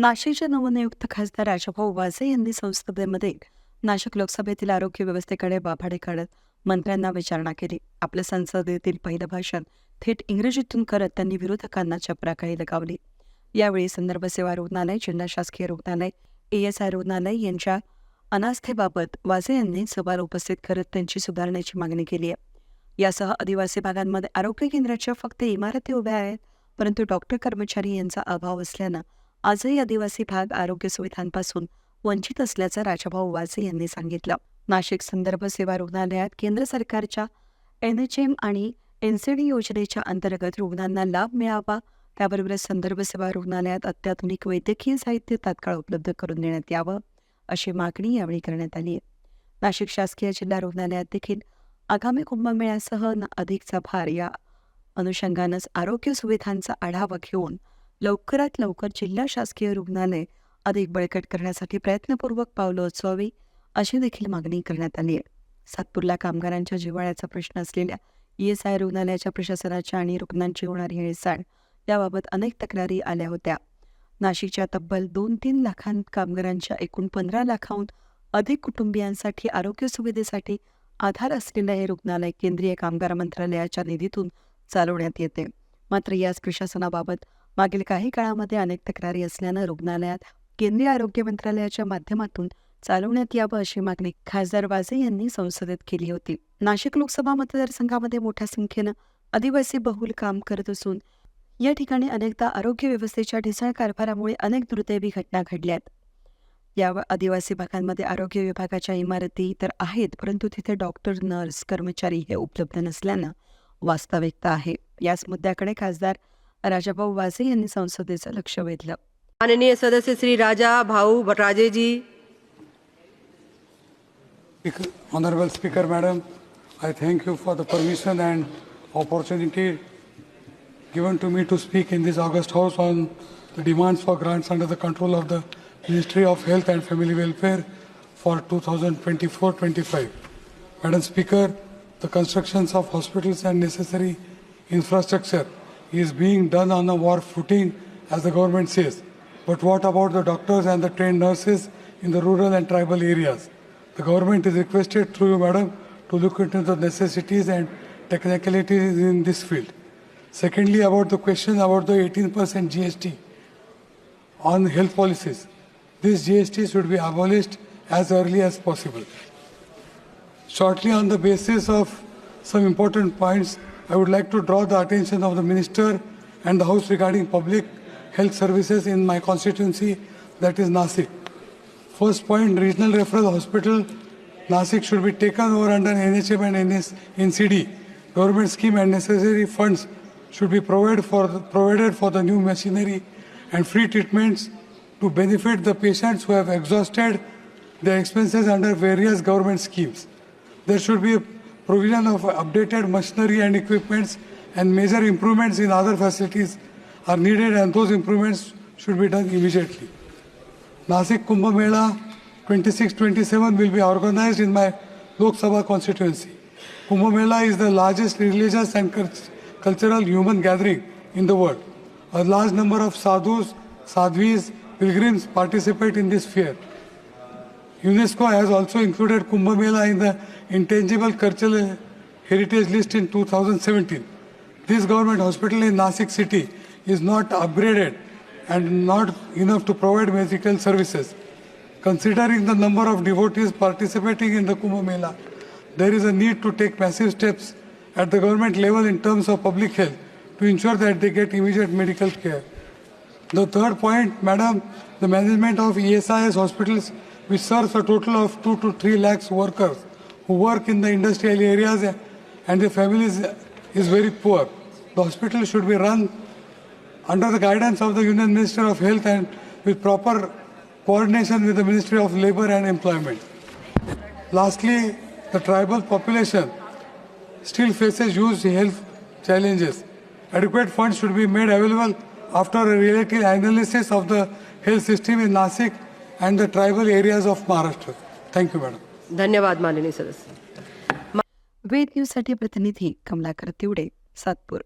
नाशिकचे नवनियुक्त खासदार राजाभाऊ वाझे यांनी संसदेमध्ये नाशिक लोकसभेतील आरोग्य व्यवस्थेकडे बाभाडे काढत मंत्र्यांना विचारणा केली. आपलं संसदेतील पहिलं भाषण थेट इंग्रजीतून करत त्यांनी विरोधकांना चपराकाळी लगावली. यावेळी संदर्भ सेवा रुग्णालय जिल्हा शासकीय रुग्णालय एएसआय रुग्णालय यांच्या अनास्थेबाबत वाझे यांनी सवाल उपस्थित करत त्यांची सुधारण्याची मागणी केली आहे. यासह आदिवासी भागांमध्ये आरोग्य केंद्राच्या फक्त इमारती उभ्या आहेत परंतु डॉक्टर कर्मचारी यांचा अभाव असल्यानं आजही आदिवासी भाग आरोग्य सुविधांपासून वंचित असल्याचं राजाभाऊ वाजे यांनी सांगितलं. नाशिक संदर्भ सेवा रुग्णालयात केंद्र सरकारच्या एन एच एम आणि एनसीडी योजनेच्या अंतर्गत रुग्णांना लाभ मिळावा त्याबरोबरच संदर्भ सेवा रुग्णालयात अत्याधुनिक वैद्यकीय साहित्य तात्काळ उपलब्ध करून देण्यात यावं अशी मागणी यावेळी करण्यात आली. नाशिक शासकीय जिल्हा रुग्णालयात देखील आगामी कुंभमेळ्यासह अधिकचा भार या अनुषंगानंच आरोग्य सुविधांचा आढावा घेऊन लवकरात लवकर जिल्हा शासकीय रुग्णालय अधिक बळकट करण्यासाठी प्रयत्नपूर्वक पावलं उचवावी अशी देखील मागणी करण्यात आली आहे. सातपूरला कामगारांच्या जिव्हाळ्याचा प्रश्न असलेल्या ई एस आय रुग्णालयाच्या प्रशासनाच्या आणि रुग्णांची होणारी हेळसांड याबाबत अनेक तक्रारी आल्या होत्या. नाशिकच्या तब्बल दोन तीन लाखां कामगारांच्या एकूण पंधरा लाखाहून अधिक कुटुंबियांसाठी आरोग्य सुविधेसाठी आधार असलेलं हे रुग्णालय केंद्रीय कामगार मंत्रालयाच्या निधीतून चालवण्यात येते. मात्र याच प्रशासनाबाबत मागील काही काळामध्ये अनेक तक्रारी असल्यानं रुग्णालयात केंद्रीय आरोग्य मंत्रालयाच्या माध्यमातून चालवण्यात यावं अशी मागणी खासदार वाजे यांनी संसदेत केली होती. नाशिक लोकसभा मतदारसंघामध्ये मोठ्या संख्येनं आदिवासी बहुल काम करत असून या ठिकाणी अनेकदा आरोग्य व्यवस्थेच्या ढिसाळ कारभारामुळे अनेक दुर्दैवी घटना घडल्यात. या आदिवासी भागांमध्ये आरोग्य विभागाच्या इमारती तर आहेत परंतु तिथे डॉक्टर नर्स कर्मचारी हे उपलब्ध नसल्यानं वास्तविकता आहे. याच मुद्द्याकडे खासदार राजाभाऊ वाजे यांनी संसदेचं लक्ष वेधलं माननीय सदस्य श्री राजा भाऊ राजे जी Speaker- Honorable Speaker, Madam, I thank you for the permission and opportunity given to me to speak in this August House on the demands for grants under the control of the Ministry of Health and Family Welfare for 2024-25. Madam Speaker, the constructions of hospitals and necessary infrastructure is being done on a war footing as the government says. But what about the doctors and the trained nurses in the rural and tribal areas? The government is requested through you, madam, to look into the necessities and technicalities in this field. Secondly, about the question about the 18% GST on health policies. This GST should be abolished as early as possible. Shortly, on the basis of some important points, I would like to draw the attention of the Minister and the House regarding public health services in my constituency, that is Nasik. First point, regional referral hospital, Nasik should be taken over under NHM and NS, NCD. Government scheme and necessary funds should be provided for, provided for the new machinery and free treatments to benefit the patients who have exhausted their expenses under various government schemes. There should be a provision of updated machinery and equipments and major improvements in other facilities are needed and those improvements should be done immediately. Nasik Kumbh Mela 26-27 will be organized in my Lok Sabha constituency. Kumbh Mela is the largest religious and cultural human gathering in the world. A large number of sadhus, sadhvis, pilgrims participate in this fair. UNESCO has also included Kumbh Mela in the intangible cultural heritage list in 2017. This government hospital in Nasik city is not upgraded and not enough to provide medical services. Considering the number of devotees participating in the Kumbh Mela, there is a need to take massive steps at the government level in terms of public health to ensure that they get immediate medical care. The third point, madam, the management of ESIS hospitals, which serves a total of 2 to 3 lakhs workers who work in the industrial areas and their families, is very poor. The hospital should be run under the guidance of the Union Minister of Health and with proper coordination with the Ministry of Labor and Employment. Lastly, the tribal population still faces huge health challenges. Adequate funds should be made available after a relative analysis of the health system in Nasik and the tribal areas of Maharashtra. Thank you, madam. धन्यवाद माननीय सदस्य वेद न्यूजसाठी प्रतिनिधी कमलाकर तिवडे सातपूर